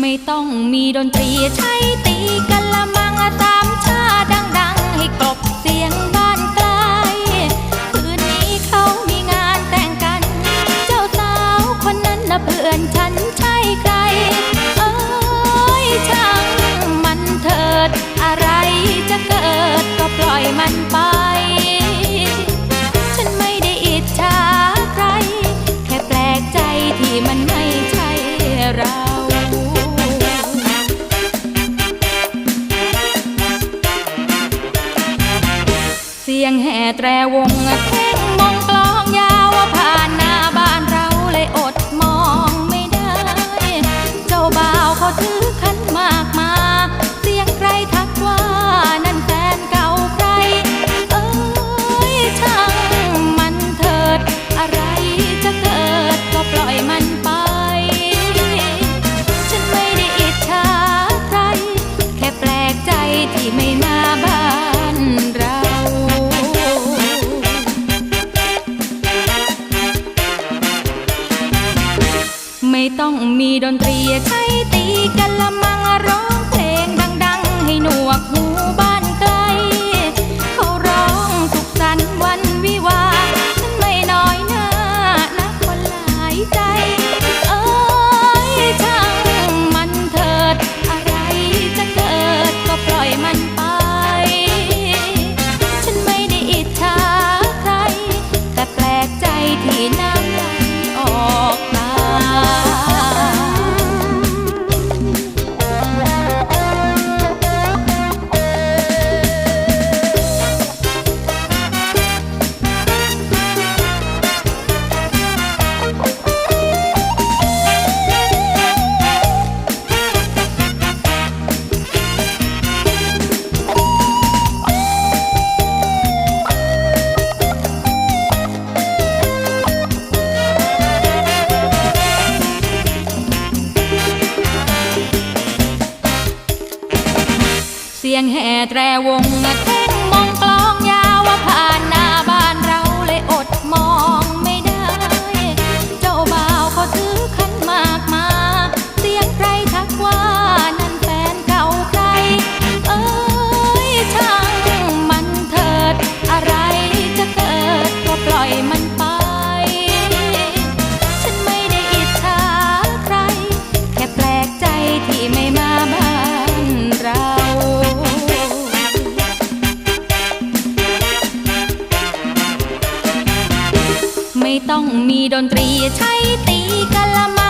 ไม่ต้องมีดนตรีใช้ตีกันละมังสามชาดังๆ ให้กลบเสียงบ้านไกลคืนนี้เขามีงานแต่งกัน เจ้าสาวคนนั้นนะเพื่อนฉันใช่ใคร เอ้ยช่างมันเถิด อะไรจะเกิดก็ปล่อยมันไป ยงแห่แตรวง ไม่ต้องมีดนตรีใช้ตีกันละมัง เสียงแห่แตรวงเท่งมองกลองยาวผ่านหน้าบ้านเราเลยอดมองไม่ได้ เจ้าบ่าวเขาซื้อขันมากมา เสียงใครทักว่านั่นแฟนเก่าใคร เอ้ยช่างมันเถิดอะไรจะเกิดก็ปล่อยมัน ต้องมีดนตรีใช้ตีกะละมัง